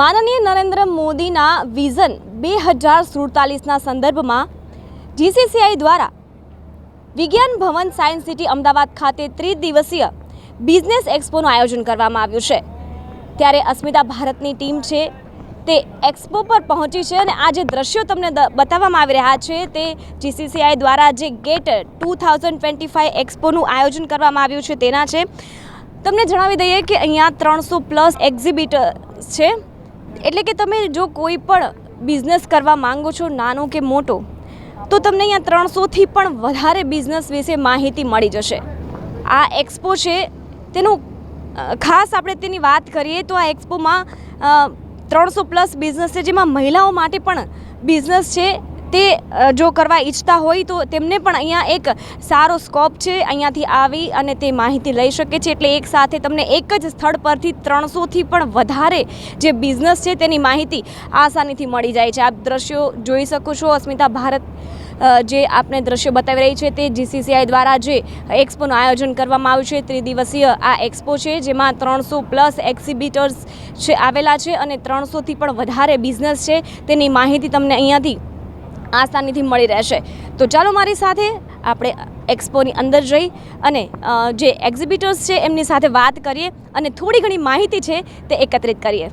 માનનીય નરેન્દ્ર મોદીના વિઝન બે હજાર સુડતાલીસના સંદર્ભમાં જીસીસીઆઈ દ્વારા વિજ્ઞાન ભવન સાયન્સ સિટી અમદાવાદ ખાતે ત્રિદિવસીય બિઝનેસ એક્સપોનું આયોજન કરવામાં આવ્યું છે. ત્યારે અસ્મિતા ભારતની ટીમ છે, તે એક્સપો પર પહોંચી છે અને આ જે દ્રશ્યો તમને બતાવવામાં આવી રહ્યા છે, તે જીસીસીઆઈ દ્વારા જે gate two thousand twenty five એક્સપોનું આયોજન કરવામાં આવ્યું છે, તેના છે. તમને જણાવી દઈએ કે અહીંયા ત્રણસો પ્લસ એક્ઝિબિટર્સ છે. એટલે કે તમે જો કોઈ પણ બિઝનેસ કરવા માંગો છો, નાનો કે મોટો, તો તમને અહીંયા ત્રણસોથી પણ વધારે બિઝનેસ વિશે માહિતી મળી જશે. આ એક્સપો છે. તેનું ખાસ આપણે તેની વાત કરીએ તો આ એક્સપોમાં ત્રણસો પ્લસ બિઝનેસ છે, જેમાં મહિલાઓ માટે પણ બિઝનેસ છે. તે જો કરવા ઈચ્છતા હોય તો તેમને પણ અહીંયા એક સારો સ્કોપ છે અહીંયાથી આવી અને તે માહિતી લઈ શકે છે. એટલે એક સાથે તમને એક જ સ્થળ પરથી ત્રણસોથી પણ વધારે જે બિઝનેસ છે તેની માહિતી આસાનીથી મળી જાય છે. આપ દ્રશ્યો જોઈ શકો છો. અસ્મિતા ભારત જે આપને દ્રશ્ય બતાવી રહી છે તે જીસીસીઆઈ દ્વારા જે એક્સપોનું આયોજન કરવામાં આવ્યું છે. ત્રિદિવસીય આ એક્સપો છે જેમાં ત્રણસો પ્લસ એક્ઝિબિટર્સ છે, આવેલા છે અને ત્રણસોથી પણ વધારે બિઝનેસ છે. તેની માહિતી તમને અહીંયાથી આસાનીથી મળી રહેશે. તો ચાલો મારી સાથે આપણે એક્સપોની અંદર જઈ અને જે એક્ઝિબિટર્સ છે એમની સાથે વાત કરીએ અને થોડી ઘણી માહિતી છે તે એકત્રિત કરીએ.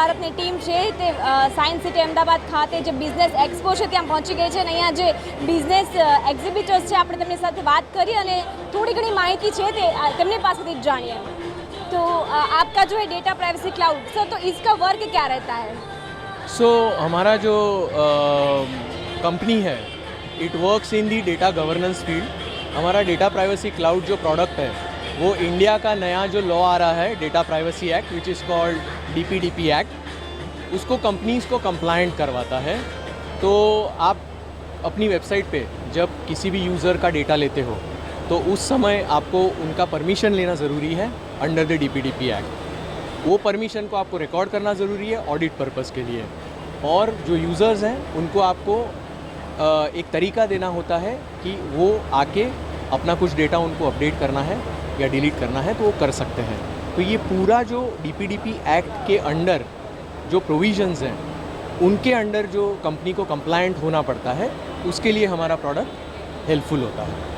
ભારતની ટીમ છે તે અ, સાયન્સ સિટી અમદાવાદ ખાતે જે બિઝનેસ એક્સપો છે ત્યાં પહોંચી ગઈ છે અને અહીંયા જે બિઝનેસ એક્ઝિબિટર્સ છે આપણે તેમની સાથે વાત કરી અને થોડી ઘણી માહિતી છે તે અ, તેમની પાસેથી જ જાણીએ તો અ, आपका जो है डेटा प्राइवेसी क्लाउड सर तो इसका वर्क क्या रहता है सो हमारा जो कंपनी है it works in the data governance field हमारा डेटा प्राइवेसी क्लाउड जो प्रोडक्ट है वो इंडिया का नया जो लॉ आ रहा है data privacy act which is called D P D P act उसको कंपनीज़ को कंप्लाइंट करवाता है। तो आप अपनी वेबसाइट पे जब किसी भी यूज़र का डेटा लेते हो तो उस समय आपको उनका परमिशन लेना ज़रूरी है under the D P act वो परमिशन को आपको रिकॉर्ड करना ज़रूरी है ऑडिट पर्पज़ के लिए। और जो यूज़र्स हैं, उनको आपको एक तरीका देना होता है कि वो आके अपना कुछ डेटा उनको अपडेट करना है या डिलीट करना है तो वो कर सकते हैं। तो ये पूरा जो डी एक्ट के अंडर जो प्रोविजंस हैं उनके अंडर जो कंपनी को कंप्लायंट होना पड़ता है उसके लिए हमारा प्रोडक्ट हेल्पफुल होता है।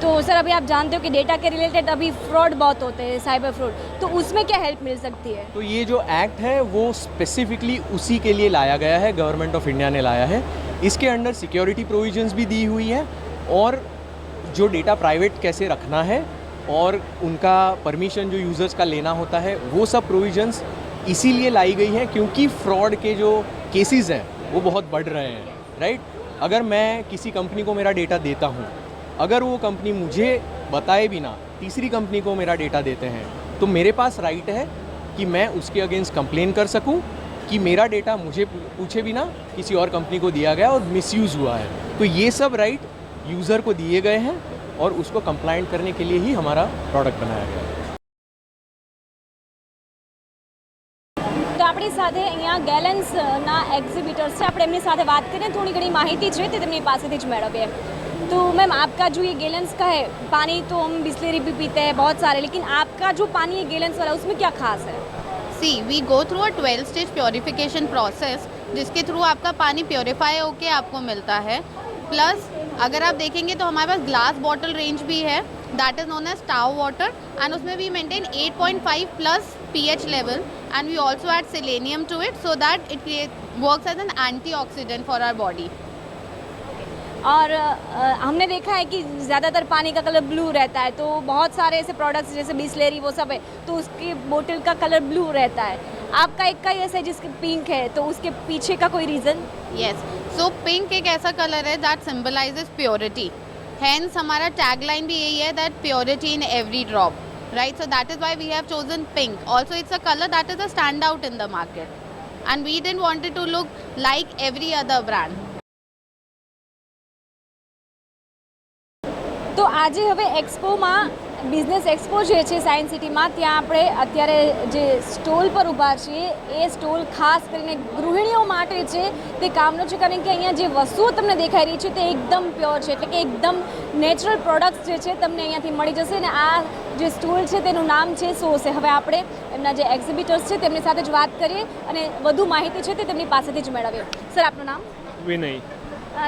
तो सर अभी आप जानते हो कि डेटा के रिलेटेड अभी फ्रॉड बहुत होते हैं साइबर फ्रॉड तो उसमें क्या हेल्प मिल सकती है? तो ये जो एक्ट है वो स्पेसिफिकली उसी के लिए लाया गया है गवर्नमेंट ऑफ़ इंडिया ने लाया है। इसके अंडर सिक्योरिटी प्रोविजंस भी दी हुई है और जो डेटा प्राइवेट कैसे रखना है और उनका परमिशन जो यूज़र्स का लेना होता है, वो सब प्रोविजंस इसीलिए लाई गई है क्योंकि फ्रॉड के जो केसेस हैं, वो बहुत बढ़ रहे हैं राइट अगर मैं किसी कंपनी को मेरा डेटा देता हूँ, अगर वो कंपनी मुझे बताए बिना तीसरी कंपनी को मेरा डेटा देते हैं तो मेरे पास राइट है कि मैं उसके अगेंस्ट कंप्लेन कर सकूँ कि मेरा डेटा मुझे पूछे बिना किसी और कंपनी को दिया गया और मिसयूज़ हुआ है। तो ये सब राइट यूज़र को दिए गए हैं और उसको कंप्लाइंट करने के लिए ही हमारा प्रोडक्ट बनाया गया है તો આપણી સાથે અહીંયા ગેલેન્સના एग्जीबिटर्स છે આપણે એમની સાથે વાત કરીને થોડી ઘણી માહિતી છે તે તેમની પાસેથી જ મેળવીએ तो मैम आपका जो ये गैलेंस का है पानी तो हम बिस्लेरी भी पीते हैं बहुत सारे लेकिन आपका जो पानी है गैलेंस वाला उसमें क्या खास है see we go through a 12 stage purification process जिसके थ्रू आपका पानी प्योरीफाई होके आपको मिलता है प्लस अगर आप देखेंगे तो हमारे पास ग्लास बॉटल रेंज भी है that is known as टाव water and उसमें भी maintain 8.5 plus pH level and we also add selenium to it so that it works as an antioxidant for our body और हमने देखा है कि ज़्यादातर पानी का कलर ब्लू रहता है तो बहुत सारे ऐसे प्रोडक्ट्स जैसे बिस्लेरी, वो सब है तो उसकी बोतल का कलर ब्लू रहता है। आपका एक का ही ऐसा है जिसके पिंक है तो उसके पीछे का कोई रीज़न यस सो पिंक एक ऐसा कलर है दैट सिंबलाइजेस प्योरिटी हेंस हमारा टैगलाइन भी यही है that purity in every drop right so that is why we have chosen pink also it's a colour that is a stand out in the market and we didn't wanted to look like every other brand તો આજે હવે એક્સપોમાં business expo જે છે science સિટીમાં ત્યાં આપણે અત્યારે જે સ્ટોલ પર ઊભા છીએ એ સ્ટોલ ખાસ કરીને ગૃહિણીઓ માટે છે તે કામનો છે કારણ કે અહીંયા જે વસ્તુઓ તમને દેખાઈ રહી છે તે એકદમ પ્યોર છે એટલે કે એકદમ નેચરલ પ્રોડક્ટ્સ જે છે તમને અહીંયાથી મળી જશે અને આ જે સ્ટોલ છે તેનું નામ છે સોસે. હવે આપણે એમના જે એક્ઝિબિટર્સ છે તેમની સાથે જ વાત કરીએ અને વધુ માહિતી છે તે તેમની પાસેથી જ મેળવીએ. સર આપનું નામ? વિનય.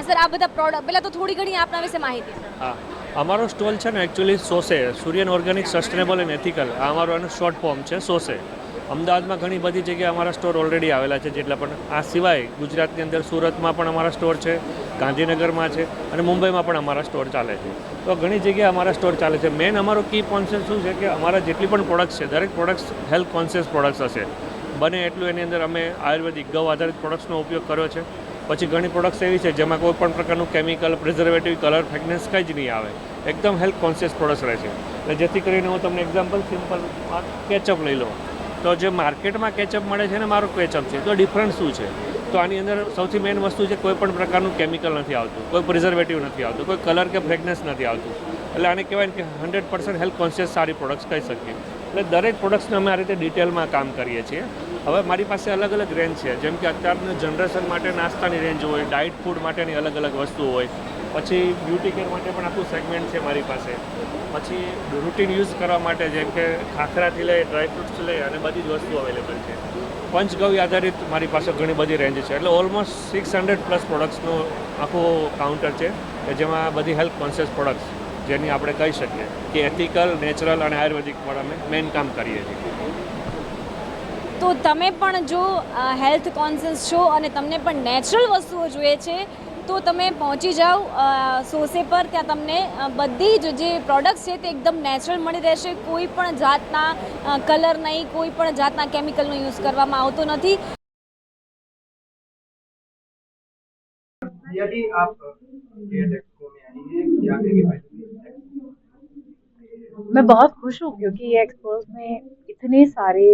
સર આ બધા પ્રોડક્ટ પહેલાં તો થોડી ઘણી આપના વિશે માહિતી. હા. અમારો સ્ટોલ છે ને એકચ્યુઅલી સોસે, સૂર્યન ઓર્ગેનિક, સસ્ટેનેબલ એન્ડ એથિકલ. આ અમારો એનો શોર્ટ ફોર્મ છે, સોસે. અમદાવાદમાં ઘણી બધી જગ્યાએ અમારા સ્ટોર ઓલરેડી આવેલા છે, જેટલા પણ આ સિવાય ગુજરાતની અંદર સુરતમાં પણ અમારા સ્ટોર છે, ગાંધીનગરમાં છે, અને મુંબઈમાં પણ અમારા સ્ટોર ચાલે છે. તો ઘણી જગ્યાએ અમારા સ્ટોર ચાલે છે. મેઇન અમારો કી કોન્સેપ્ટ શું છે કે અમારા જેટલી પણ પ્રોડક્ટ્સ છે, દરેક પ્રોડક્ટ્સ હેલ્થ કોન્શિયસ પ્રોડક્ટ્સ હશે. બને એટલું એની અંદર અમે આયુર્વેદિક ગૌ આધારિત પ્રોડક્ટ્સનો ઉપયોગ કર્યો છે. પછી ઘણી પ્રોડક્ટ્સ એવી છે જેમાં કોઈ પણ પ્રકારનું કેમિકલ પ્રિઝર્વેટિવ કલર ફેકનેસ કંઈ જ નહીં આવે. એકદમ હેલ્થ કોન્શિયસ પ્રોડક્ટ્સ રહે છે. એટલે જેથી કરીને હું તમને એક્ઝામ્પલ સિમ્પલ કેચઅપ લઈ લો તો જે માર્કેટમાં કેચઅપ મળે છે ને મારો કેચઅપ છે, તો ડિફરન્સ શું છે? તો આની અંદર સૌથી મેઇન વસ્તુ છે કોઈ પણ પ્રકારનું કેમિકલ નથી આવતું, કોઈ પ્રિઝર્વેટિવ નથી આવતું, કોઈ કલર કે ફ્રેગ્રન્સ નથી આવતું. એટલે આને કહેવાય કે હંડ્રેડ પર્સન્ટ હેલ્થ કોન્શિયસ સારી પ્રોડક્ટ્સ કહી શકીએ. એટલે દરેક પ્રોડક્ટ્સને અમે આ રીતે ડિટેલમાં કામ કરીએ છીએ. હવે મારી પાસે અલગ અલગ રેન્જ છે. જેમ કે અત્યારની જનરેશન માટે નાસ્તાની રેન્જ હોય ડાયટ ફૂડ માટેની અલગ અલગ વસ્તુઓ હોય. પછી બ્યુટી કેર માટે પણ આખું સેગમેન્ટ છે મારી પાસે. પછી રૂટીન યુઝ કરવા માટે જેમ કે ખાખરાથી લઈ ડ્રાય ફ્રૂટ્સથી લઈ અને બધી જ વસ્તુ અવેલેબલ છે. પંચગવ્ય આધારિત મારી પાસે ઘણી બધી રેન્જ છે. એટલે ઓલમોસ્ટ સિક્સ હંડ્રેડ પ્લસ પ્રોડક્ટ્સનું આખું કાઉન્ટર છે કે જેમાં બધી હેલ્થ કોન્શિયસ પ્રોડક્ટ્સ જેની આપણે કહી શકીએ કે એથિકલ નેચરલ અને આયુર્વેદિક પણ અમે મેઇન કામ કરીએ છીએ. તો તમે પણ જો હેલ્થ કોન્શિયસ છો અને તમને પણ નેચરલ વસ્તુઓ જોઈએ છે તો તમે પહોંચી જાઓ અ, સોસે પર ત્યાં તમને અ, બધી જ જે પ્રોડક્ટ્સ છે તે એકદમ નેચરલ મળી રહેશે કોઈ પણ જાતના કલર નહીં કોઈ પણ જાતના કેમિકલનો યુઝ કરવામાં આવતો નથી भैया जी आप ये एक्सपो में आई हैं क्या कहेंगे भाई मैं बहुत खुश हूँ क्योंकि ये एक्सपोज में इतने सारे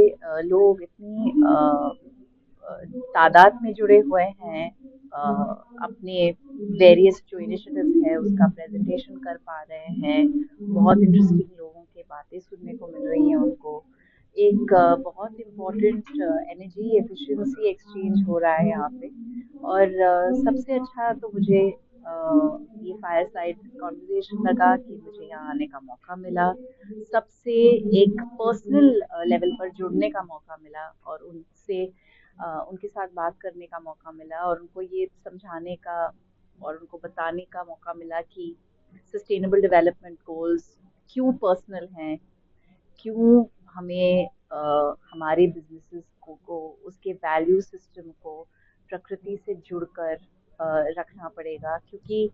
लोग इतनी तादाद में जुड़े हुए हैं अपने वेरियस जो इनिशिएटिव्स है उसका प्रेजेंटेशन कर पा रहे हैं बहुत इंटरेस्टिंग लोगों की बातें सुनने को मिल रही हैं उनको। एक बहुत इम्पोर्टेंट एनर्जी एफिशिएंसी एक्सचेंज हो रहा है यहाँ पे। और सबसे अच्छा तो मुझे ये फायर साइड कॉन्वर्जेशन लगा कि मुझे यहाँ आने का मौका मिला। सबसे एक पर्सनल लेवल पर जुड़ने का मौका मिला और उनसे उनके साथ बात करने का मौका मिला और उनको ये समझाने का और उनको बताने का मौका मिला कि सस्टेनेबल डेवलपमेंट गोल्स क्यों पर्सनल हैं? क्यों हमें अ, हमारे बिजनेसेस को, को उसके वैल्यू सिस्टम को प्रकृति से जुड़कर रखना पड़ेगा क्योंकि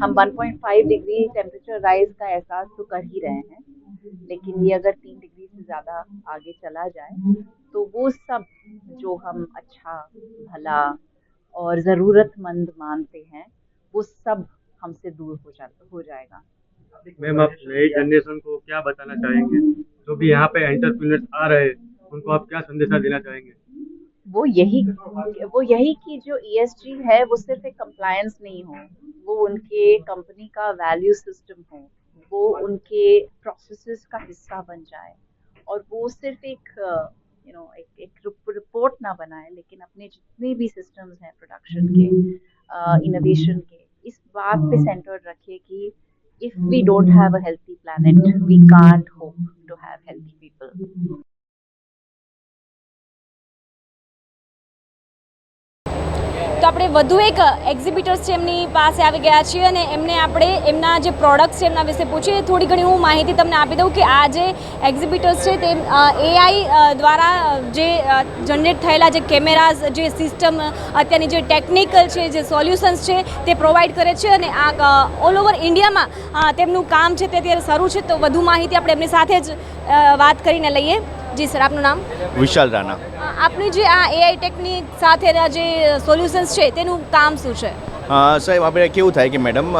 हम 1.5 डिग्री टेम्परेचर राइज का एहसास तो कर ही रहे हैं, लेकिन ये अगर तीन डिग्री से ज़्यादा आगे चला जाए तो वो सब जो हम अच्छा भला और ज़रूरतमंद मानते हैं, वो सब हमसे दूर हो जा, हो जाएगा। मैम, आप नई जनरेशन को क्या बताना चाहेंगे? जो भी यहाँ पे एंटरप्रेन्योर्स आ रहे हैं, उनको आप क्या संदेशा देना चाहेंगे? वो यही वो यही कि जो ईएसजी है वो सिर्फ़ एक कंप्लायंस नहीं हो। वो उनके कंपनी का वैल्यू सिस्टम हो। वो उनके प्रोसेसेस का हिस्सा बन जाए। और वो सिर्फ़ एक यू नो एक एक रिपोर्ट ना बनाए लेकिन अपने जितने भी सिस्टम्स हैं प्रोडक्शन के इनोवेशन के इस बात पे सेंटर रखे कि if we don't have a healthy planet we can't hope to have healthy people. તો આપણે વધુ એક એક્ઝિબિટર્સ છે એમની પાસે આવી ગયા છીએ અને એમને આપણે એમના જે પ્રોડક્ટ્સ છે એમના વિશે પૂછીએ. થોડી ઘણી હું માહિતી તમને આપી દઉં કે આ જે એક્ઝિબિટર્સ છે તે એઆઈ દ્વારા જે જનરેટ થયેલા જે કેમેરાઝ જે સિસ્ટમ અત્યારની જે ટેકનિકલ છે, જે સોલ્યુશન્સ છે તે પ્રોવાઈડ કરે છે અને આ ઓલ ઓવર ઇન્ડિયામાં તેમનું કામ છે તે અત્યારે શરૂ છે. તો વધુ માહિતી આપણે એમની સાથે જ વાત કરીને લઈએ. જી સર આપનું નામ? વિશાલ રાણા. આપની જે આ એઆઈ ટેકનિક સાથેના જે સોલ્યુશન્સ છે તેનું કામ શું છે? સાહેબ આપણે કેવું થાય કે મેડમ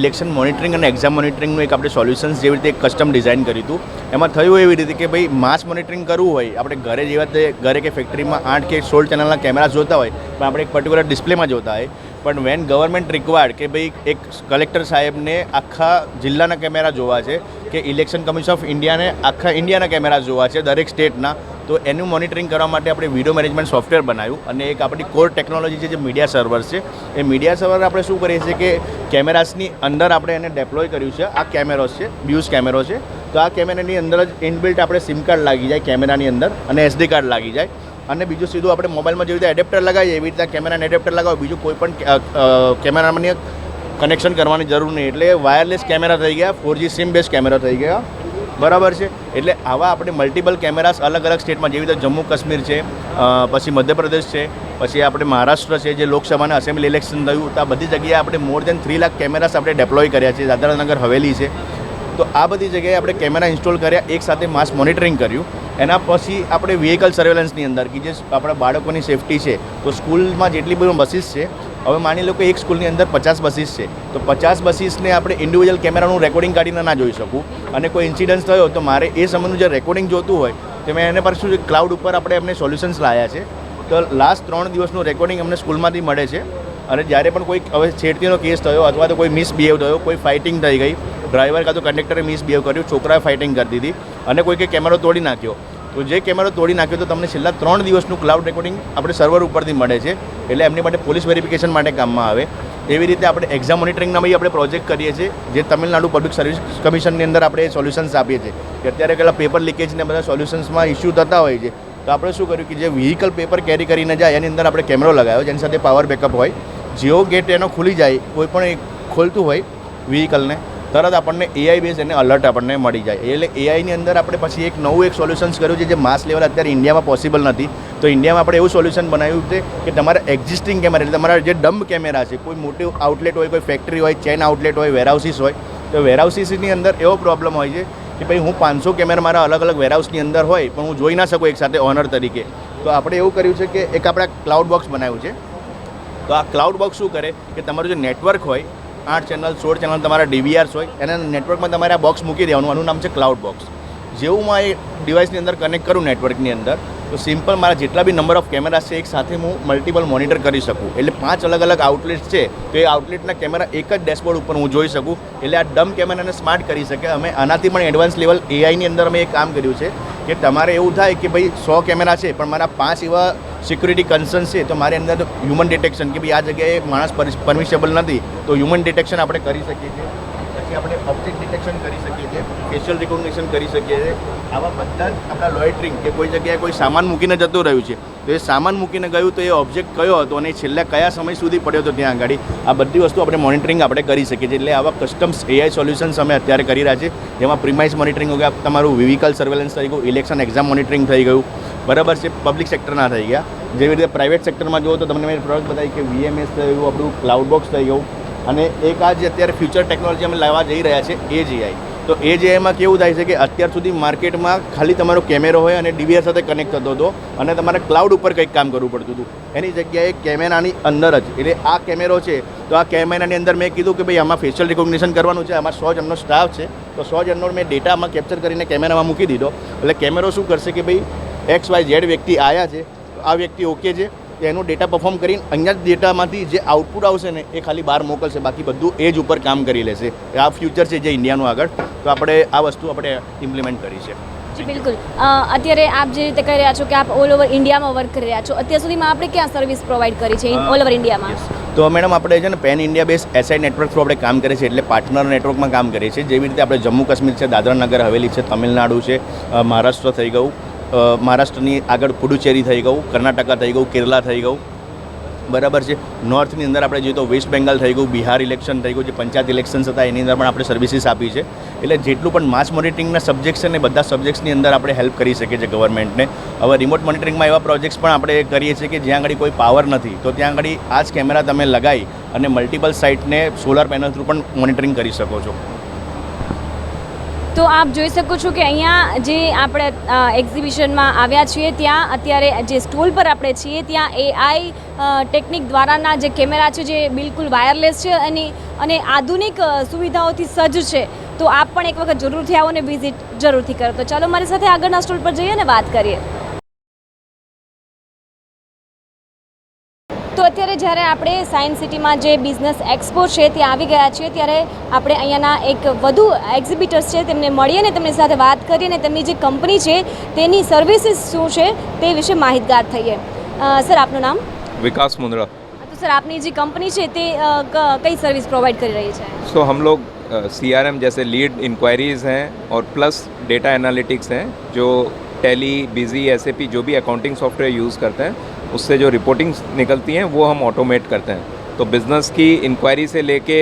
ઇલેક્શન મોનિટરિંગ અને એક્ઝામ મોનિટરિંગનું એક આપણે સોલ્યુશન્સ જેવી રીતે કસ્ટમ ડિઝાઇન કર્યું હતું. એમાં થયું એવી રીતે કે ભાઈ માસ મોનિટરિંગ કરવું હોય આપણે ઘરે જેવા તે ઘરે કે ફેક્ટરીમાં આઠ કે સોળ ચેનલના કેમેરા જોતા હોય પણ આપણે એક પર્ટિક્યુલર ડિસ્પ્લેમાં જોતા હોય પણ વેન ગવર્મેન્ટ રિક્વાયર્ડ કે ભાઈ એક કલેક્ટર સાહેબને આખા જિલ્લાના કેમેરા જોવા છે કે ઇલેક્શન કમિશન ઓફ ઇન્ડિયાને આખા ઇન્ડિયાના કેમેરા જોવા છે, દરેક સ્ટેટના તો એનું મોનિટરિંગ કરવા માટે આપણે વીડિયો મેનેજમેન્ટ સોફ્ટવેર બનાવ્યું અને એક આપણી કોર ટેકનોલોજી છે જે મીડિયા સર્વર છે. એ મીડિયા સર્વર આપણે શું કરીએ છીએ કે કેમેરાસની અંદર આપણે એને ડેપ્લોય કર્યું છે. આ કેમેરો છે બ્યુઝ કેમેરો છે. તો આ કેમેરાની અંદર જ ઇનબિલ્ટ આપણે સિમ કાર્ડ લાગી જાય કેમેરાની અંદર અને એસડી કાર્ડ લાગી જાય. અને બીજું સીધું આપણે મોબાઈલમાં જેવી રીતે એડેપ્ટર લગાવીએ, એવી રીતે કેમેરાને એડેપ્ટર લગાવો, બીજું કોઈ પણ કેમેરામાં કનેક્શન કરવાની જરૂર નહીં. એટલે વાયરલેસ કેમેરા થઈ ગયા ફોરજી સિમ બેઝ કેમેરા થઈ ગયા. બરાબર છે? એટલે આવા આપણે મલ્ટિપલ કેમેરાસ અલગ અલગ સ્ટેટમાં, જેવી રીતે જમ્મુ કાશ્મીર છે પછી મધ્યપ્રદેશ છે, પછી આપણે મહારાષ્ટ્ર છે, જે લોકસભાના અસેમ્બલી ઇલેક્શન થયું, તો આ બધી જગ્યાએ આપણે more than three lakh cameras આપણે ડેપ્લોય કર્યા છે. દાદરાનગર હવેલી છે. તો આ બધી જગ્યાએ આપણે કેમેરા ઇન્સ્ટોલ કર્યા, એક સાથે માસ મોનિટરિંગ કર્યું. એના પછી આપણે વ્હીકલ સર્વેલન્સની અંદર, કે જે આપણા બાળકોની સેફટી છે, તો સ્કૂલમાં જેટલી બધી બસીસ છે, હવે માની લો કે એક સ્કૂલની અંદર પચાસ બસીસ છે, તો પચાસ બસીસને આપણે ઇન્ડિવિજ્યુઅલ કેમેરાનું રેકોર્ડિંગ કાઢીને ના જોઈ શકું. અને કોઈ ઇન્સિડન્સ થયો તો મારે એ સમયનું જે રેકોર્ડિંગ જોતું હોય, તો મેં એને પર શું ક્લાઉડ ઉપર આપણે એમને સોલ્યુશન્સ લાવ્યા છે. તો લાસ્ટ ત્રણ દિવસનું રેકોર્ડિંગ અમને સ્કૂલમાંથી મળે છે. અને જ્યારે પણ કોઈ હવે છેડતીનો કેસ થયો અથવા તો કોઈ મિસબિહેવ થયો, કોઈ ફાઇટિંગ થઈ ગઈ ડ્રાઈવર કાં તો કંડક્ટરે મિસબિહેવ કર્યું, છોકરાએ ફાઇટિંગ કરી દીધી અને કોઈકે કેમેરો તોડી નાખ્યો. તો જે કેમેરો તોડી નાખ્યો તો તમને છેલ્લા ત્રણ દિવસનું ક્લાઉડ રેકોર્ડિંગ આપણે સર્વર ઉપરથી મળે છે, એટલે એમની માટે પોલીસ વેરિફિકેશન માટે કામમાં આવે. એવી રીતે આપણે એક્ઝામ મોનિટરિંગના બી આપણે પ્રોજેક્ટ કરીએ છીએ, જે તમિલનાડુ પબ્લિક સર્વિસ કમિશનની અંદર આપણે સોલ્યુશન્સ આપીએ છીએ. કે અત્યારે પેલા પેપર લીકેજને બધા સોલ્યુશન્સમાં ઇસ્યુ થતા હોય છે. તો આપણે શું કર્યું કે જે વ્હીકલ પેપર કેરી કરીને જાય, એની અંદર આપણે કેમેરો લગાવ્યો, જેની સાથે પાવર બેકઅપ હોય. જેવો ગેટ એનો ખુલી જાય, કોઈ પણ એક ખોલતું હોય વ્હીકલને તરત આપણને એઆઈ બેઝ એને અલર્ટ આપણને મળી જાય. એટલે એઆઈની અંદર આપણે પછી એક નવું એક સોલ્યુશન્સ કર્યું છે જે માસ લેવલ અત્યારે ઇન્ડિયામાં પોસિબલ નથી. તો ઇન્ડિયામાં આપણે એવું સોલ્યુશન બનાવ્યું છે કે તમારા એક્ઝિસ્ટિંગ કેમેરા એટલે તમારા જે ડમ્પ કેમેરા છે, કોઈ મોટી આઉટલેટ હોય, કોઈ ફેક્ટરી હોય ચેન આઉટલેટ હોય વેરહાઉસીસ હોય, તો વેરહાઉસીસની અંદર એવો પ્રોબ્લેમ હોય છે કે ભાઈ હું પાંચસો કેમેરા મારા અલગ અલગ વેરહાઉસની અંદર હોય, પણ હું જોઈ ના શકું એક સાથે ઓનર તરીકે. તો આપણે એવું કર્યું છે કે એક આપણે ક્લાઉડ બોક્સ બનાવ્યું છે. તો આ ક્લાઉડ બોક્સ શું કરે? કે તમારું જે નેટવર્ક હોય આઠ ચેનલ, સોળ ચેનલ તમારા ડીવીઆર્સ હોય, એને નેટવર્કમાં તમારે આ બોક્સ મૂકી દેવાનું. આનું નામ છે ક્લાઉડ બોક્સ જેવું હું આ ડિવાઇસની અંદર કનેક્ટ કરું નેટવર્કની અંદર તો સિમ્પલ મારા જેટલા બી નંબર ઓફ કેમેરા છે, એક સાથે હું મલ્ટિપલ મોનિટર કરી શકું. એટલે પાંચ અલગ અલગ આઉટલેટ છે, તો એ આઉટલેટના કેમેરા એક જ ડેશબોર્ડ ઉપર હું જોઈ શકું. એટલે આ ડમ કેમેરાને સ્માર્ટ કરી શકે. અમે આનાથી પણ એડવાન્સ લેવલ એઆઈની અંદર અમે એક કામ કર્યું છે કે તમારે એવું થાય કે ભાઈ સો કેમેરા છે, પણ મારા પાંચ એવા સિક્યુરિટી કન્સર્ન છે, તો મારી અંદર હ્યુમન ડિટેક્શન કે ભાઈ આ જગ્યાએ માણસ પરમિશેબલ નથી, તો હ્યુમન ડિટેક્શન આપણે કરી શકીએ છીએ. પછી આપણે ઓબ્જેક્ટ ડિટેક્શન કરી શકીએ છીએ ફેશિયલ રિકોગ્નિશન કરી શકીએ છીએ. આવા બધા જ આપણા લોઇટરિંગ કે કોઈ જગ્યાએ કોઈ સામાન મૂકીને જતું રહ્યું છે. તો એ સામાન મૂકીને ગયું તો એ ઓબ્જેક્ટ કયો હતો અને છેલ્લા કયા સમય સુધી પડ્યો હતો ત્યાં આગળ આ બધી વસ્તુ આપણે મોનિટરિંગ આપણે કરી શકીએ છીએ. એટલે આવા કસ્ટમ્સ એઆઈ સોલ્યુશન્સ અમે અત્યારે કરી રહ્યા છીએ. જેમાં પ્રિમાઇસ મોનિટરિંગ હો ગયા, તમારું વ્હીકલ સર્વેલન્સ થઈ ગયું ઇલેક્શન એક્ઝામ મોનિટરિંગ થઈ ગયું. બરાબર છે પબ્લિક સેક્ટરના થઈ ગયા. જેવી રીતે પ્રાઇવેટ સેક્ટરમાં જુઓ તો તમને મેં પ્રોડક્ટ બતાવી કે વીએમએસ થયું આપણું ક્લાઉડ બોક્સ થઈ ગયું. અને એક આ જે અત્યારે ફ્યુચર ટેકનોલોજી અમે લાવવા જઈ રહ્યા છે એ જીઆઈ તો એ જીઆઈમાં કેવું થાય છે કે અત્યાર સુધી માર્કેટમાં ખાલી તમારો કેમેરો હોય અને ડીવીઆર સાથે કનેક્ટ થતો હતો અને તમારે ક્લાઉડ ઉપર કંઈક કામ કરવું પડતું હતું. એની જગ્યાએ કેમેરાની અંદર જ, એટલે આ કેમેરો છે, તો આ કેમેરાની અંદર મેં કીધું કે ભાઈ આમાં ફેશિયલ રિકોગ્નિશન કરવાનું છે, આમાં સો જણનો સ્ટાફ છે, તો સો જણનો મેં ડેટામાં કેપ્ચર કરીને કેમેરામાં મૂકી દીધો. એટલે કેમેરો શું કરશે કે ભાઈ એક્સ વાય ઝેડ વ્યક્તિ આવ્યા છે આ વ્યક્તિ ઓકે છે. એનું ડેટા પરફોર્મ કરીને અહીંયા જ ડેટામાંથી જે આઉટપુટ આવશે ને એ ખાલી બહાર મોકલશે. બાકી બધું એ જ ઉપર કામ કરી લેશે. આ ફ્યુચર છે જે ઇન્ડિયાનું આગળ. તો આપણે આ વસ્તુ આપણે ઇમ્પ્લિમેન્ટ કરી છે. જી બિલકુલ. અત્યારે આપ જે રીતે કહી રહ્યા છો કે આપ ઓલ ઓવર ઇન્ડિયામાં વર્ક કરી રહ્યા છો અત્યાર સુધીમાં આપણે ક્યાં સર્વિસ પ્રોવાઈડ કરી છે? ઓલ ઓવર ઇન્ડિયામાં તો મેડમ આપણે છે ને pan India base SI network through આપણે કામ કરીએ છીએ એટલે પાર્ટનર નેટવર્કમાં કામ કરીએ છીએ જેવી રીતે આપણે જમ્મુ કાશ્મીર છે દાદરા નગર હવેલી છે તમિલનાડુ છે મહારાષ્ટ્ર થઈ ગયું. મહારાષ્ટ્રની આગળ પુડુચેરી થઈ ગયું, કર્ણાટકા થઈ ગયું, કેરલા થઈ ગયું. બરાબર છે. નોર્થની અંદર આપણે જોઈએ તો વેસ્ટ બેંગાલ થઈ ગયું, બિહાર ઇલેક્શન થઈ ગયું, જે પંચાયત ઇલેક્શન્સ હતા, એની અંદર પણ આપણે સર્વિસીસ આપી છે. એટલે જેટલું પણ માસ મોનિટરિંગના સબ્જેક્ટ્સ છે ને બધા સબ્જેક્ટ્સની અંદર આપણે હેલ્પ કરી શકીએ છીએ ગવર્મેન્ટને હવે રિમોટ મોનિટરિંગમાં એવા પ્રોજેક્ટ્સ પણ આપણે કરીએ છીએ કે જ્યાં આગળ કોઈ પાવર નથી, તો ત્યાં આગળ આ જ કેમેરા તમે લગાવી અને મલ્ટિપલ સાઇટને સોલાર પેનલ થ્રુ પણ મોનિટરિંગ કરી શકો છો. તો આપ જોઈ શકો છો કે અહીંયા જે આપણે એક્ઝિબિશનમાં આવ્યા છીએ, ત્યાં અત્યારે જે સ્ટોલ પર આપણે છીએ, ત્યાં એઆઈ ટેકનિક દ્વારાના જે કેમેરા છે, જે બિલકુલ વાયરલેસ છે અને અને આધુનિક સુવિધાઓથી સજ્જ છે. તો આપ પણ એક વખત જરૂરથી આવો ને વિઝિટ જરૂરથી કરો. તો ચાલો મારી સાથે આગળના સ્ટોલ પર જઈએ ને વાત કરીએ. તો અત્યારે જ્યારે આપણે સાયન્સ સિટીમાં જે બિઝનેસ એક્સપો છે ત્યાં આવી ગયા છીએ ત્યારે આપણે અહીંયાના એક વધુ એક્ઝિબિટર્સ છે તેમને મળીએ અને તેમની સાથે વાત કરીએ અને તેમની જે કંપની છે તેની સર્વિસીસ શું છે તે વિશે માહિતગાર થઈએ અ, સર આપનું નામ विकास मुंद्रा તો સર આપની જે કંપની છે તે અ, ક- કઈ સર્વિસ પ્રોવાઈડ કરી રહી છે सो हम लोग सी आर एम जैसे लीड इंक्वायरीज़ हैं और प्लस डेटा एनालिटिक्स हैं जो टेली बिजी एस जो भी अकाउंटिंग सॉफ्टवेयर यूज़ करते हैं उससे जो रिपोर्टिंग्स निकलती हैं वो हम ऑटोमेट करते हैं। तो बिज़नेस की इंक्वायरी से लेके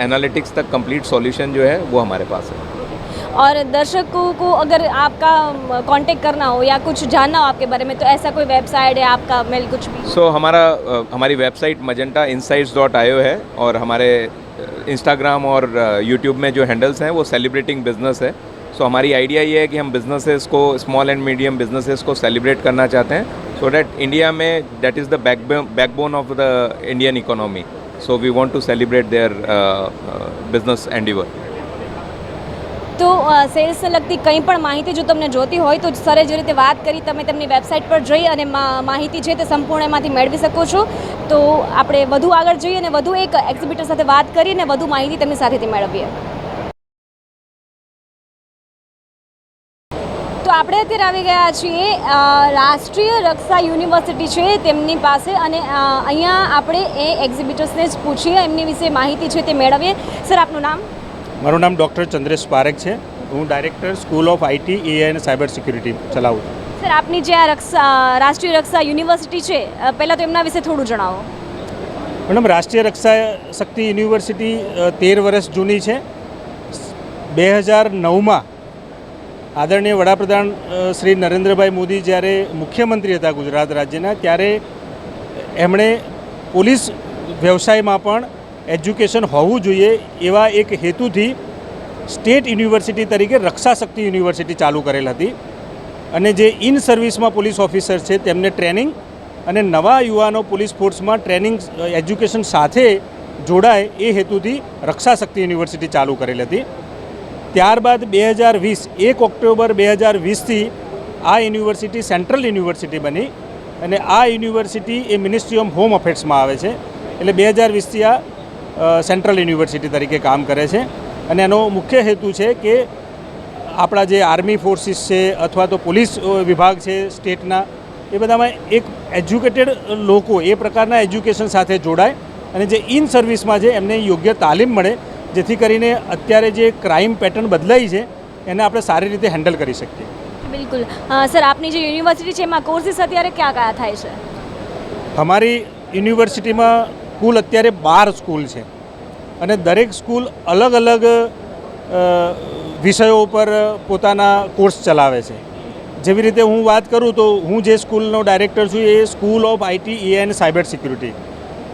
एनालिटिक्स तक कंप्लीट सॉल्यूशन जो है वो हमारे पास है। और दर्शकों को अगर आपका कांटेक्ट करना हो या कुछ जानना हो आपके बारे में तो ऐसा कोई वेबसाइट है आपका मेल कुछ भी? सो so, हमारा हमारी वेबसाइट मजेंटा इंसाइट्स डॉट आयो है और हमारे इंस्टाग्राम और यूट्यूब में जो हैंडल्स हैं वो सेलिब्रेटिंग बिज़नेस है। सो हमारी आइडिया ये है कि हम बिजनेसेस को स्मॉल एंड मीडियम बिजनेसेस को सेलिब्रेट करना चाहते हैं सो डैट इंडिया में that is the backbone of the Indian economy so we want to celebrate their business endeavour તો સેલ્સને લગતી કંઈ પણ માહિતી જો તમને જોતી હોય તો સરે જે રીતે વાત કરી તમે તેમની વેબસાઇટ પર જઈ અને મા- માહિતી છે તે સંપૂર્ણ એમાંથી મેળવી શકો છો તો આપણે વધુ આગળ જઈએ અને વધુ એક એક્ઝિબિટર સાથે વાત કરીને વધુ માહિતી તેમની સાથેથી મેળવીએ તો આપણે અત્યારે આવી ગયા છીએ રાષ્ટ્રીય રક્ષા યુનિવર્સિટી છે તેમની પાસે અને અહીંયા આપણે એ એક્ઝિબિટર્સને જ પૂછીએ એમની વિશે માહિતી છે તે મેળવીએ. સર આપનું નામ? મારું નામ ડૉક્ટર ચંદ્રેશ પારેખ છે. હું director school of IT AI અને સાયબર સિક્યુરિટી ચલાવું છું. સર આપની જે આ રક્ષા રાષ્ટ્રીય રક્ષા યુનિવર્સિટી છે પહેલાં તો એમના વિશે થોડું જણાવો. મેડમ રાષ્ટ્રીય રક્ષા શક્તિ યુનિવર્સિટી તેર વર્ષ જૂની છે. બે હજાર નવમાં આદરણીય વડાપ્રધાન શ્રી નરેન્દ્રભાઈ મોદી જ્યારે મુખ્યમંત્રી હતા ગુજરાત રાજ્યના, ત્યારે એમણે પોલીસ વ્યવસાયમાં પણ એજ્યુકેશન હોવું જોઈએ એવા એક હેતુથી સ્ટેટ યુનિવર્સિટી તરીકે રક્ષા શક્તિ યુનિવર્સિટી ચાલુ કરેલ હતી. અને જે ઇન સર્વિસમાં પોલીસ ઓફિસર છે, તેમને ટ્રેનિંગ અને નવા યુવાનો પોલીસ ફોર્સમાં ટ્રેનિંગ એજ્યુકેશન સાથે જોડાય એ હેતુથી રક્ષા શક્તિ યુનિવર્સિટી ચાલુ કરેલી હતી. ત્યારબાદ બે હજાર વીસ, એક ઓક્ટોબર બે હજાર વીસથી આ યુનિવર્સિટી સેન્ટ્રલ યુનિવર્સિટી બની અને આ યુનિવર્સિટી એ મિનિસ્ટ્રી ઓફ હોમ અફેર્સમાં આવે છે. એટલે બે હજાર વીસથી આ સેન્ટ્રલ યુનિવર્સિટી તરીકે કામ કરે છે. અને એનો મુખ્ય હેતુ છે કે આપણા જે આર્મી ફોર્સીસ છે અથવા તો પોલીસ વિભાગ છે સ્ટેટના, એ બધામાં એક એજ્યુકેટેડ લોકો એ પ્રકારના એજ્યુકેશન સાથે જોડાય અને જે ઇન સર્વિસમાં છે એમને યોગ્ય તાલીમ મળે જેથી કરીને અત્યારે જે ક્રાઇમ પેટર્ન બદલાઈ છે એને આપણે સારી રીતે હેન્ડલ કરી શકીએ. બિલકુલ. સર આપની જે યુનિવર્સિટી છે એમાં કોર્સીસ અત્યારે ક્યાં કયા થાય છે? અમારી યુનિવર્સિટીમાં કુલ અત્યારે બાર સ્કૂલ છે. અને દરેક સ્કૂલ અલગ અલગ વિષયો ઉપર પોતાના કોર્સ ચલાવે છે. જેવી રીતે હું વાત કરું તો હું જે સ્કૂલનો ડાયરેક્ટર છું એ school of IT A and cyber security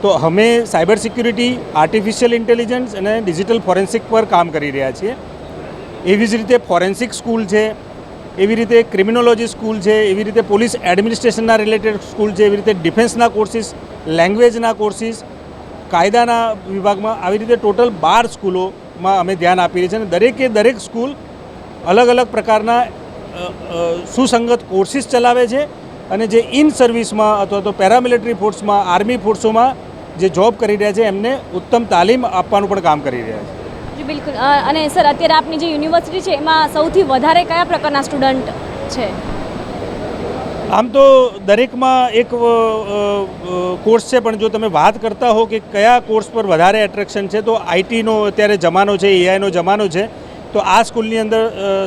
તો અમે સાયબર સિક્યુરિટી આર્ટિફિશિયલ ઇન્ટેલિજન્સ અને ડિજિટલ ફોરેન્સિક પર કામ કરી રહ્યા છીએ. એવી જ રીતે ફોરેન્સિક સ્કૂલ છે, એવી રીતે ક્રિમિનોલોજી સ્કૂલ છે, એવી રીતે પોલીસ એડમિનિસ્ટ્રેશનના રિલેટેડ સ્કૂલ છે, એવી રીતે ડિફેન્સના કોર્સિસ લેંગ્વેજના કોર્સિસ કાયદાના વિભાગમાં આવી રીતે ટોટલ બાર સ્કૂલોમાં અમે ધ્યાન આપી રહ્યા છીએ અને દરેકે દરેક સ્કૂલ અલગ અલગ પ્રકારના સુસંગત કોર્સિસ ચલાવે છે અને જે ઇન સર્વિસમાં અથવા તો પેરામિલિટરી ફોર્સમાં આર્મી ફોર્સોમાં જે જોબ કરી રહ્યા છે એમને ઉત્તમ તાલીમ આપવાનું પણ કામ કરી રહ્યા છે. જી બિલકુલ. અને સર અત્યારે આપની જે યુનિવર્સિટી છે એમાં સૌથી વધારે કયા પ્રકારના સ્ટુડન્ટ છે? આમ તો દરેકમાં એક કોર્સ છે પણ જો તમે વાત કરતા હો કે કયા કોર્સ પર વધારે એટ્રેક્શન છે તો આઈટીનો અત્યારે જમાનો છે એઆઈનો જમાનો છે તો આ સ્કૂલની અંદર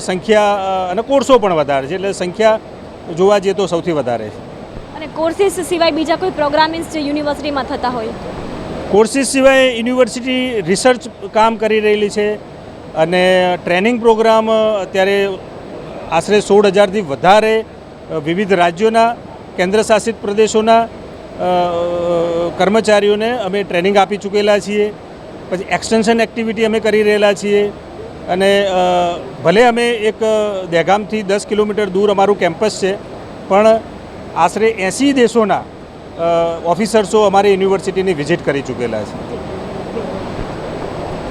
સંખ્યા અને કોર્સો પણ વધારે છે એટલે સંખ્યા જોવા જઈએ તો સૌથી વધારે છે. અને કોર્સિસ સિવાય બીજા કોઈ પ્રોગ્રામિંગ્સ જે યુનિવર્સિટીમાં થતા હોય? કોર્સિસ સિવાય યુનિવર્સિટી રિસર્ચ કામ કરી રહેલી છે અને ટ્રેનિંગ પ્રોગ્રામ અત્યારે આશરે સોળ હજારથી વધારે વિવિધ રાજ્યોના, કેન્દ્રશાસિત પ્રદેશોના કર્મચારીઓને અમે ટ્રેનિંગ આપી ચૂકેલા છીએ. પછી એક્સટેન્શન એક્ટિવિટી અમે કરી રહેલા છીએ. અને ભલે અમે એક દહેગામથી દસ કિલોમીટર દૂર અમારું કેમ્પસ છે, પણ આશરે એંસી દેશોના ઓફિસર્સો અમારી યુનિવર્સિટીની વિઝિટ કરી ચૂકેલા છે.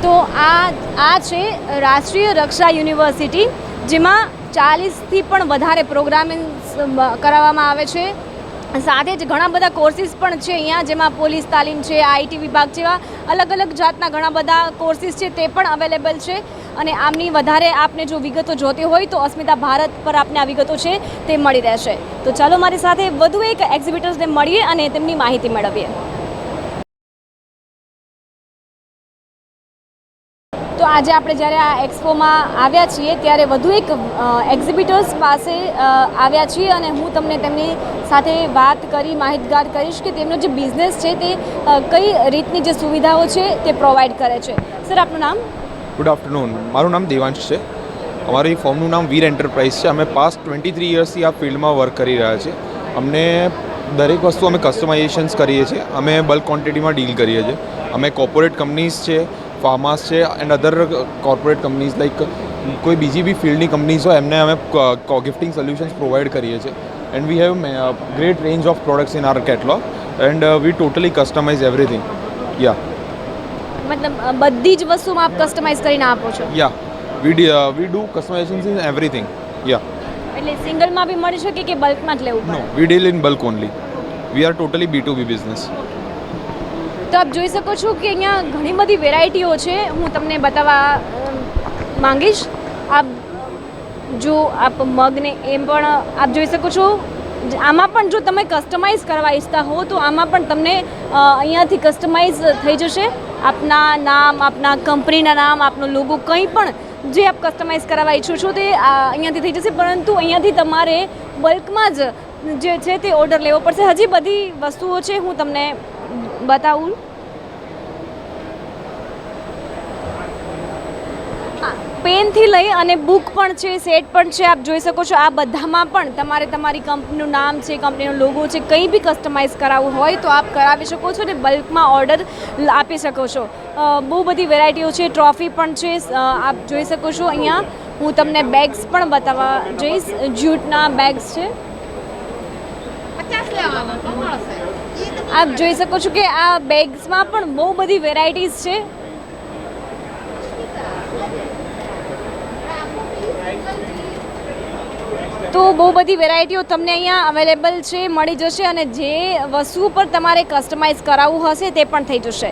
તો આ આ છે રાષ્ટ્રીય રક્ષા યુનિવર્સિટી, જેમાં ચાલીસથી પણ વધારે પ્રોગ્રામિંગ કરાવવામાં આવે છે. સાથે જ ઘણા બધા કોર્સિસ પણ છે અહીંયા, જેમાં પોલીસ, તાલીમ છે, આઈટી વિભાગ જેવા અલગ અલગ જાતના ઘણા બધા કોર્સિસ છે તે પણ અવેલેબલ છે. અને આમની વધારે આપને જો વિગતો જોતી હોય તો અસ્મિતા ભારત પર આપને આ વિગતો છે તે મળી રહેશે. તો ચાલો મારી સાથે વધુ એક એક્ઝિબિટર્સને મળીએ અને તેમની માહિતી મેળવીએ. આજે આપણે જ્યારે આ એક્સપોમાં આવ્યા છીએ, ત્યારે વધુ એક એક્ઝિબિટર્સ પાસે આવ્યા છીએ અને હું તમને તેમની સાથે વાત કરી, માહિતગાર કરીશ કે તેમનો જે બિઝનેસ છે તે કઈ રીતની જે સુવિધાઓ છે તે પ્રોવાઈડ કરે છે. સર આપનું નામ? ગુડ આફ્ટરનૂન મારું નામ દેવાંશ છે. અમારી ફોર્મનું નામ વીર એન્ટરપ્રાઇઝ છે. અમે પાસ્ટ ટ્વેન્ટી થ્રી યર્સથી આ ફિલ્ડમાં વર્ક કરી રહ્યા છીએ. અમને દરેક વસ્તુ અમે કસ્ટમાઇઝેશન્સ કરીએ છીએ. અમે બલ્ક ક્વોન્ટિટીમાં ડીલ કરીએ છીએ. અમે કોર્પોરેટ કંપનીઝ છે. ફાર્માસ છે and other corporate companies like કોઈ બીજી બી ફિલ્ડની કંપનીઝ હોય એમને અમે ગિફ્ટિંગ સોલ્યુશન્સ પ્રોવાઈડ કરીએ છીએ and we have great range of products in our catalogue and we totally customise everything યા મતલબ બધી જ વસ્તુમાં આપ કસ્ટમાઇઝ કરીને આપો છો yeah V we do customizations in everything. Yeah. એટલે સિંગલમાં બી મળી શકે કે બલ્કમાં જ લેવું No, પડે we deal V bulk only. We are totally B2B business. તો આપ જોઈ શકો છો કે અહીંયા ઘણી બધી વેરાયટીઓ છે. હું તમને બતાવવા માંગીશ. આપ જો આપ મગને એમ પણ, આપ જોઈ શકો છો. આમાં પણ જો તમે કસ્ટમાઇઝ કરવા ઈચ્છતા હો, તો આમાં પણ તમને અહીંયાથી કસ્ટમાઇઝ થઈ જશે. આપના નામ, આપના કંપનીના નામ, આપનો લોગો કંઈ પણ જે આપ કસ્ટમાઇઝ કરાવવા ઈચ્છો છો તે અહીંયાથી થઈ જશે. પરંતુ અહીંયાથી તમારે બલ્કમાં જ જે છે તે ઓર્ડર લેવો પડશે. હજી બધી વસ્તુઓ છે, હું તમને બતાવું? પેનથી લઈ અને બુક પણ છે, સેટ પણ છે, આપ જોઈ શકો છો. આ બધામાં પણ તમારે તમારી કંપનીનું નામ છે, કંપનીનો લોગો છે, કંઈ બી કસ્ટમાઇઝ કરાવવું હોય તો આપ કરાવી શકો છો અને બલ્કમાં ઓર્ડર આપી શકો છો. બહુ બધી વેરાયટીઓ છે ટ્રોફી પણ છે આપ જોઈ શકો છો અહીંયા. હું તમને બેગ્સ પણ બતાવવા જઈશ. જ્યુટના બેગ્સ છે. પચાસ લેવાનો આપ જોઈ શકો છો કે આ બેગ્સમાં પણ બહુ બધી વેરાયટીઝ છે. તો બહુ બધી વેરાયટીઓ તમને અહીંયા અવેલેબલ છે, મળી જશે અને જે વસ્તુ પર તમારે કસ્ટમાઇઝ કરાવવું હશે તે પણ થઈ જશે.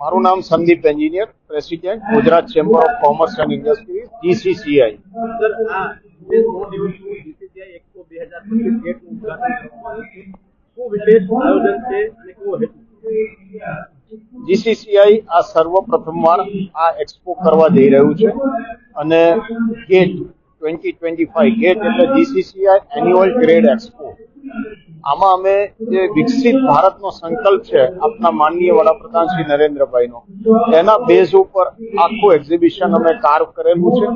મારું નામ Sandeep Engineer, president, Gujarat chamber of commerce and industry GCCI GCCI આ સર્વપ્રથમવાર આ એક્સપો કરવા જઈ રહ્યું છે અને GATE twenty twenty five, GATE એટલે જીસીસીઆઈ એન્યુઅલ ટ્રેડ એક્સપો. આમાં અમે જે વિકસિત ભારતનો સંકલ્પ છે આપના માનનીય વડાપ્રધાન શ્રી નરેન્દ્રભાઈનો, એના બેઝ ઉપર આખું એક્ઝિબિશન અમે કાર્વ કરેલું છે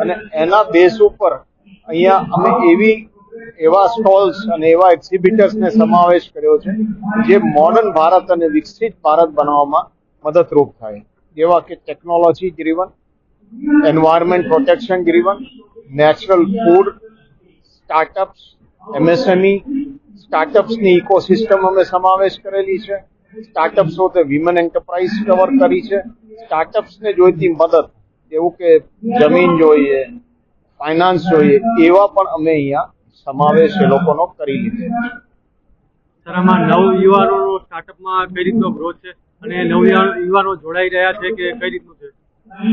અને એના બેઝ ઉપર અહીંયા અમે એવી એવા સ્ટોલ્સ અને એવા એક્ઝિબિટર્સને સમાવેશ કર્યો છે, જે મોડર્ન ભારત અને વિકસિત ભારત બનાવવામાં મદદરૂપ થાય. જેવા કે technology driven environment protection driven natural food startups MSME સ્ટાર્ટઅપ્સની ecosystem અમે સમાવેશ કરેલી છે. સ્ટાર્ટઅપ્સ તે વિમન એન્ટરપ્રાઇઝ કવર કરી છે. સ્ટાર્ટઅપ્સને જોઈતી મદદ એવું કે જમીન જોઈએ ફાઇનાન્સ જોઈએ, એવા પણ અમે અહીંયા સમાવેશ એ લોકોનો કરી લીધો. છે સર આમાં નવ યુવાનોનો સ્ટાર્ટઅપમાં કઈ રીતનો ગ્રોથ છે? અને નવ યુવાનો- યુવાનો જોડાઈ રહ્યા છે કે કઈ રીતનું છે?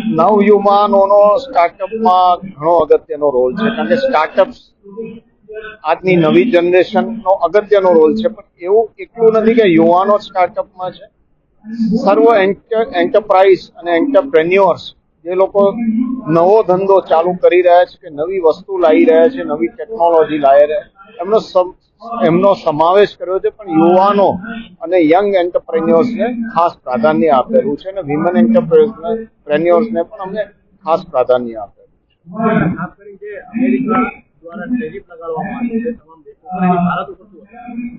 નવ યુવાનોનો સ્ટાર્ટઅપમાં ઘણો અગત્યનો રોલ છે. કારણ કે સ્ટાર્ટઅપ્સ આજની નવી જનરેશનનો અગત્યનો રોલ છે. પણ એવું એટલું નથી કે યુવાનો સ્ટાર્ટઅપમાં છે. સર્વ એન્ટરપ્રાઇઝ અને એન્ટરપ્રેન્યોર્સ જે લોકો નવો ધંધો ચાલુ કરી રહ્યા છે કે નવી વસ્તુ લાવી રહ્યા છે, નવી ટેકનોલોજી લાવી રહ્યા એમનો એમનો સમાવેશ કર્યો છે, પણ યુવાનો અને યંગ એન્ટરપ્રેન્યોર્સને ખાસ પ્રાધાન્ય આપેલું છે અને વિમન એન્ટરપ્રેન્યોર્સને પણ અમને ખાસ પ્રાધાન્ય આપેલું છે?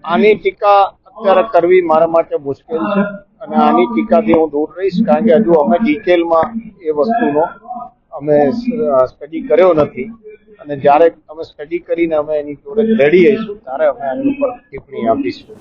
આની ટીકા અત્યારે કરવી મારા માટે મુશ્કેલ છે અને આની ટીકાથી હું દૂર રહીશ, કારણ કે હજુ અમે ડિટેલમાં એ વસ્તુનો અમે સ્ટડી કર્યો નથી. અને જ્યારે અમે સ્ટડી કરીને અમે એની જોડે રેડી આવીશું, ત્યારે અમે આની ઉપર ટિપ્પણી આપીશું.